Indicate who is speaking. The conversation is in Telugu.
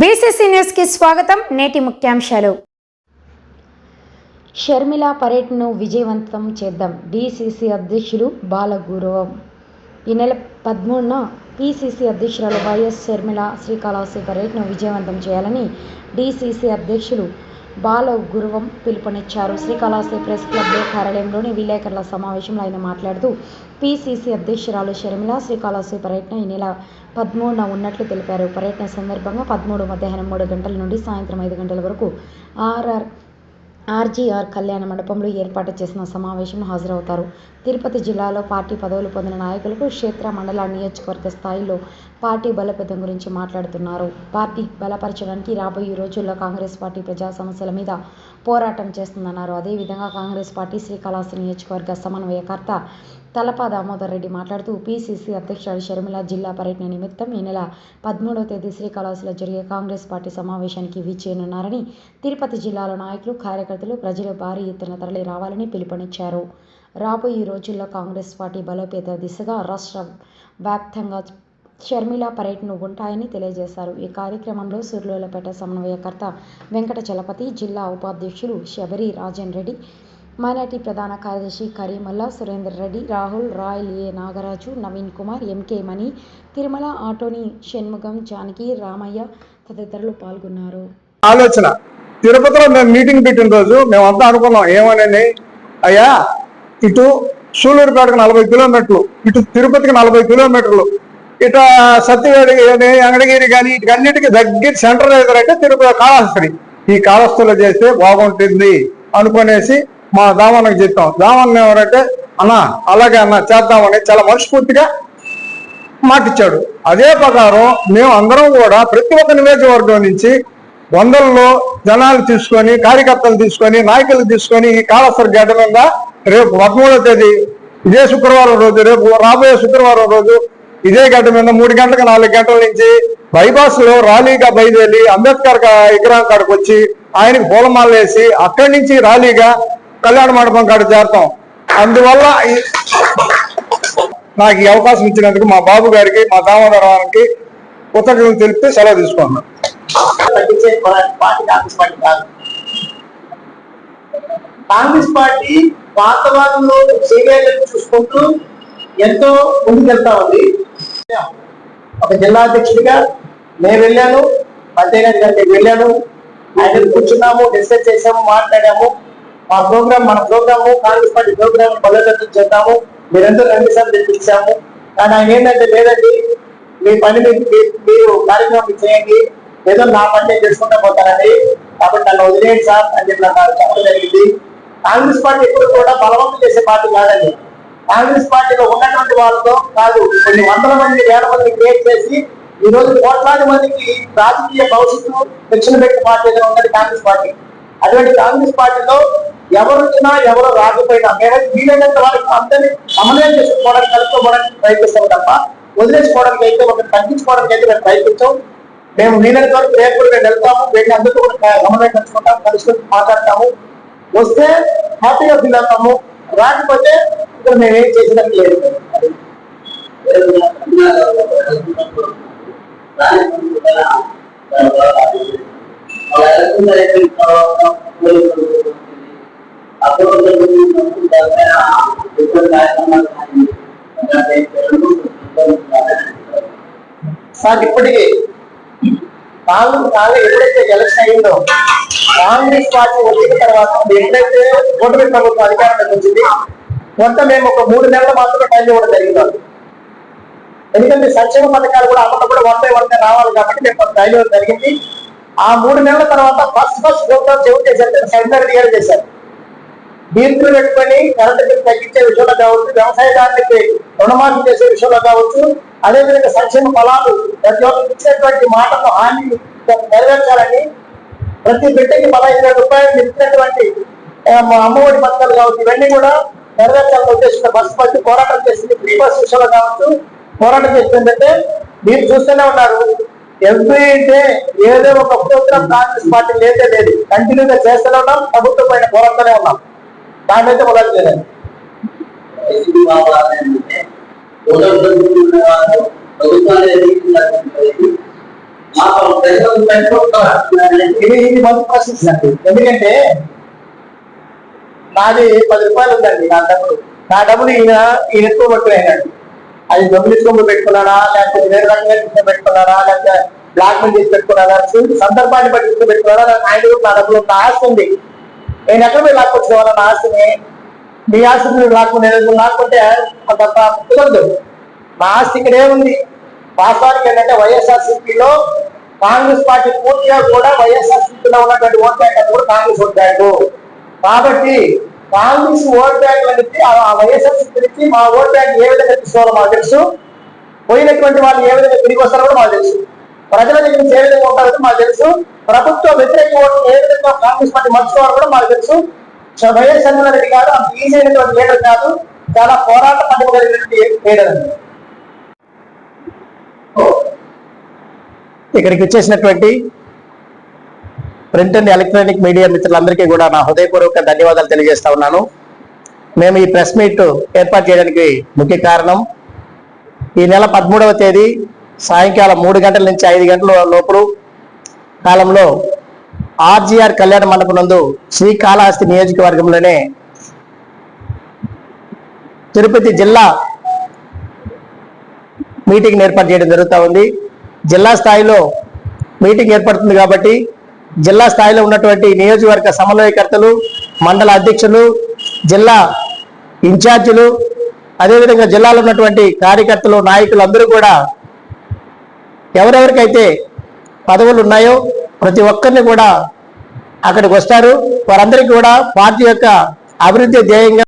Speaker 1: బీసీసీ న్యూస్కి స్వాగతం. నేటి ముఖ్యాంశాలు.
Speaker 2: షర్మిల పర్యటనను విజయవంతం చేద్దాం. డిసిసి అధ్యక్షులు బాలగౌరవం. ఈ నెల పదమూడున పీసీసీ అధ్యక్షురాలు వైఎస్ షర్మిల శ్రీకాళహస్తి పర్యటన విజయవంతం చేయాలని డీసీసీ అధ్యక్షులు బాల గురువం పిలుపునిచ్చారు. శ్రీకాళహస్తి ప్రెస్ క్లబ్ కార్యాలయంలోని విలేకరుల సమావేశంలో ఆయన మాట్లాడుతూ పీసీసీ అధ్యక్షురాలు షర్మిల శ్రీకాళహస్తి పర్యటన ఈ నెల పదమూడున ఉన్నట్లు తెలిపారు. పర్యటన సందర్భంగా పదమూడు మధ్యాహ్నం మూడు గంటల నుండి సాయంత్రం ఐదు గంటల వరకు ఆర్ఆర్ ఆర్జీఆర్ కళ్యాణ మండపంలో ఏర్పాటు చేసిన సమావేశంలో హాజరవుతారు. తిరుపతి జిల్లాలో పార్టీ పదవులు పొందిన నాయకులకు క్షేత్ర మండల నియోజకవర్గ స్థాయిలో పార్టీ బలపేతం గురించి మాట్లాడుతున్నారు. పార్టీ బలపరచడానికి రాబోయే రోజుల్లో కాంగ్రెస్ పార్టీ ప్రజా సమస్యల మీద పోరాటం చేస్తుందన్నారు. అదేవిధంగా కాంగ్రెస్ పార్టీ శ్రీకాళహస్తి నియోజకవర్గ సమన్వయకర్త తలపా దామోదర్ రెడ్డి మాట్లాడుతూ పీసీసీ అధ్యక్షుడు షర్మిల జిల్లా పర్యటన నిమిత్తం ఈ నెల పదమూడవ తేదీ శ్రీకాళహస్తిలో జరిగే కాంగ్రెస్ పార్టీ సమావేశానికి విచ్చేయనున్నారని తిరుపతి జిల్లాలో నాయకులు కార్యకర్తలు ప్రజలు భారీ ఎత్తున తరలి రావాలని పిలుపునిచ్చారు. రాబోయే రోజుల్లో కాంగ్రెస్ పార్టీ బలోపేత దిశగా రాష్ట్ర వ్యాప్తంగా షర్మిల పర్యటన ఉంటాయని తెలియజేశారు. ఈ కార్యక్రమంలో సుర్లోలపేట సమన్వయకర్త వెంకట చలపతి జిల్లా ఉపాధ్యక్షులు శబరి రాజన్ రెడ్డి మైనార్టీ ప్రధాన కార్యదర్శి కరీమల్లా సురేందర్ రెడ్డి రాహుల్ రాయల్ ఏ నాగరాజు నవీన్ కుమార్ ఎంకే మణి తిరుమల ఆటోని షణ్ముఖం జానకి రామయ్య తదితరులు పాల్గొన్నారు.
Speaker 3: ఆలోచన. తిరుపతిలో మేము మీటింగ్ పెట్టిన రోజు మేమంతా అనుకున్నాం ఏమనండి? అయ్యా ఇటు సూళ్ళూరుపేటకు నలభై కిలోమీటర్లు ఇటు తిరుపతికి నలభై కిలోమీటర్లు ఇటు సత్యవేడి కానీ అంగడగిరి కానీ ఇటుకన్నిటికీ దగ్గర సెంటర్ ఏదంటే తిరుపతి కాళహస్తి ఈ కాళహస్తిలో చేస్తే బాగుంటుంది అనుకునేసి మా దామన్నకు చెప్తాం దామన్న ఎవరంటే అన్న అలాగే అన్న చేద్దామని చాలా మనస్ఫూర్తిగా మాటిచ్చాడు అదే ప్రకారం మేము అందరం కూడా ప్రతి ఒక్క నియోజకవర్గం నుంచి వందల్లో జనాలు తీసుకొని కార్యకర్తలు తీసుకొని నాయకులు తీసుకొని ఈ కాళేశ్వర గడ్డ మీద రేపు పదమూడవ తేదీ ఇదే శుక్రవారం రోజు రేపు రాబోయే శుక్రవారం రోజు ఇదే గడ్డ మీద మూడు గంటలకు నాలుగు గంటల నుంచి బైపాస్లో ర్యాలీగా బయలుదేరి అంబేద్కర్ విగ్రహం కాడికి వచ్చి ఆయనకి పూలమాల వేసి అక్కడి నుంచి ర్యాలీగా కళ్యాణ మండపం కాడ చేరతాం. అందువల్ల నాకు ఈ అవకాశం ఇచ్చినందుకు మా బాబు గారికి మా దామోదరానికి కృతజ్ఞతలు తెలిపి సెలవు తీసుకున్నాను.
Speaker 4: పార్టీ కాంగ్రెస్ పార్టీ కాదు పార్టీ వాతావరణంలో చేయాలని చూసుకుంటూ ఎంతో ముందుకెళ్తా ఉంది. ఒక జిల్లా అధ్యక్షుడిగా నేను వెళ్ళాను పంచయ్య గారి వెళ్ళాను. ఆయన కూర్చున్నాము డిస్కస్ చేసాము మాట్లాడాము. మా ప్రోగ్రామ్ మన ప్రోగ్రాము కాంగ్రెస్ పార్టీ ప్రోగ్రామ్ బలోపేతం చేద్దాము. మీరందరూ రెండు సార్లు తెప్పించాము కానీ ఆయన ఏంటంటే లేదండి మీ పని మీరు మీరు కార్యక్రమం చేయండి. ఏదో నా పని నేను చేసుకుంటా పోతానండి. కాబట్టి నన్ను వదిలేయండి సార్ అని చెప్పి నాకు చెప్పడం జరిగింది. కాంగ్రెస్ పార్టీ ఎప్పుడు కూడా బలవంతం చేసే పార్టీ కాదండి. కాంగ్రెస్ పార్టీలో ఉన్నటువంటి వాళ్ళతో కాదు కొన్ని వందల మంది వేల మంది క్రియేట్ చేసి ఈ రోజు కోట్లాది మందికి రాజకీయ భవిష్యత్తు శిక్షణ పెట్టిన పార్టీ ఏదైనా కాంగ్రెస్ పార్టీ. అటువంటి కాంగ్రెస్ పార్టీలో ఎవరు వచ్చినా ఎవరు రాకపోయినా మేము వీలైనంత వరకు అందరినీ సమన్వయం చేసుకోవడానికి కలుపుకోవడానికి ప్రయత్నిస్తాం తప్ప వదిలేసుకోవడానికి అయితే ఒక తగ్గించుకోవడానికి అయితే మేము ప్రయత్నించాం మేము వీలైనంత వరకు రేపు కూడా మేము వెళ్తాము వెళ్ళి అందరితో కూడా సమన్వయం కలుసుకుంటాం కలుసుకొని మాట్లాడతాము. వస్తే హ్యాపీగా ఫీల్ అవుతాము. రాకపోతే ఇక్కడ మేము ఏం చేసినట్టు లేదు. సార్ ఇప్పటికీ కాంగ్రెస్ కాంగ్రెస్ ఎప్పుడైతే ఎలక్షన్ అయిందో కాంగ్రెస్ పార్టీ వచ్చిన తర్వాత ఎప్పుడైతే కూటమి ప్రభుత్వం అధికారంలోకి వచ్చింది కొంత మేము ఒక మూడు నెలల మాత్రమే టైం ఇవ్వడం జరిగింది. ఎందుకంటే సంక్షేమ పథకాలు కూడా అమలు కూడా వన్ బై వన్ రావాలి కాబట్టి మేము టైం ఇవ్వడం జరిగింది ఆ మూడు నెలల తర్వాత ఫస్ట్ ఫస్ట్ ప్రోగ్రామ్ ఎవరు చేశారు సెంటర్ గారు చేశారు. బీర్తులు పెట్టుకొని కరెంటు బిల్ తగ్గించే విషయంలో కావచ్చు వ్యవసాయదారులకి రుణమాఫీ చేసే విషయంలో కావచ్చు అదేవిధంగా సంక్షేమ ఫలాలు ప్రతి ఒక్కరికి ఇచ్చినటువంటి మాటను హామీ నెరవేర్చాలని ప్రతి బిడ్డకి పదహైదు వేల రూపాయలు ఇచ్చినటువంటి అమ్మఒడి పథకాలు కావచ్చు ఇవన్నీ కూడా నెరవేర్చాలని ఉద్దేశంతో బస్సు పట్టి పోరాటం చేసింది ఫ్రీ బస్ విషయంలో కావచ్చు పోరాటం చేస్తుందంటే మీరు చూస్తూనే ఉన్నారు ఎంపీ అంటే ఏదో ఒక ప్రోగ్రామ్ కాంగ్రెస్ పార్టీ లేదే లేదు. కంటిన్యూగా చేస్తూనే ఉన్నాం ప్రభుత్వం పైన పోరాడుతూనే ఉన్నాం. దాని అయితే మొదలు చేయలేదు ఇది ఇది అండి. ఎందుకంటే నాది పది రూపాయలు ఉందండి నా డబ్బులు నా డబ్బులు ఈయన ఈయన ఎక్కువ పట్టుకున్నాడు అది దొంగిలించుకొని పెట్టుకున్నారా లేకపోతే వేరే రకంగా తీసుకొని పెట్టుకున్నారా లేకపోతే బ్లాక్ మెయిల్ చేసి పెట్టుకున్నారా చూసి సందర్భాన్ని బట్టి తీసుకొని పెట్టుకున్నారా నాకు ఆయన నా డబ్బులు నా ఆస్తి ఉంది. నేను ఎక్కడ మీరు లాక్కొచ్చిన వాళ్ళ నా ఆస్తిని? మీ ఆస్తిని మీరు లాక్కునే లాక్కుంటే అంత కుదరదు. నా ఆస్తి ఇక్కడే ఉంది. వాస్తవానికి ఏంటంటే వైఎస్ఆర్సీపీలో కాంగ్రెస్ పార్టీ పూర్తిగా కూడా వైఎస్ఆర్సీపీలో ఉన్నటువంటి ఓట్ బ్యాంక్ కూడా కాంగ్రెస్ ఓట్ బ్యాంకు. కాబట్టి కాంగ్రెస్ ఓట్ బ్యాంక్ అనేది ఆ వైఎస్ఆర్సీపీ నుంచి మా ఓట్ బ్యాంక్ ఏ విధంగా తీసుకోవాలో మాకు తెలుసు. పోయినటువంటి వాళ్ళు ఏ విధంగా తిరిగి వస్తారో కూడా మాకు తెలుసు. ప్రజల దగ్గర నుంచి ఏ విధంగా ఉంటారో మాకు తెలుసు. ప్రభుత్వ వ్యతిరేక ఓటు ఏ విధంగా కాంగ్రెస్ పార్టీ మర్చుకోవాలో కూడా మాకు తెలుసు. వైఎస్ రెడ్డి గారు అంత ఈజీ అయినటువంటి లీడర్ కాదు. చాలా పోరాట పట్టుకు కలిగినటువంటి లీడర్ అండి. ఇక్కడికి వచ్చేసినటువంటి ప్రింట్ అండ్ ఎలక్ట్రానిక్ మీడియా మిత్రులందరికీ కూడా నా హృదయపూర్వక ధన్యవాదాలు తెలియజేస్తా ఉన్నాను. మేము ఈ ప్రెస్ మీట్ ఏర్పాటు చేయడానికి ముఖ్య కారణం ఈ నెల పదమూడవ తేదీ సాయంకాలం మూడు గంటల నుంచి ఐదు గంటల లోపల కాలంలో ఆర్జీఆర్ కళ్యాణ మండపం నందు శ్రీకాళహస్తి నియోజకవర్గంలోనే తిరుపతి జిల్లా మీటింగ్ ఏర్పాటు చేయడం జరుగుతూ ఉంది. జిల్లా స్థాయిలో మీటింగ్ ఏర్పడుతుంది కాబట్టి జిల్లా స్థాయిలో ఉన్నటువంటి నియోజకవర్గ సమన్వయకర్తలు మండల అధ్యక్షులు జిల్లా ఇన్ఛార్జీలు అదేవిధంగా జిల్లాలో ఉన్నటువంటి కార్యకర్తలు నాయకులు అందరూ కూడా ఎవరెవరికైతే పదవులు ఉన్నాయో ప్రతి ఒక్కరిని కూడా అక్కడికి వస్తారు. వారందరికీ కూడా పార్టీ యొక్క అభివృద్ధి ధ్యేయంగా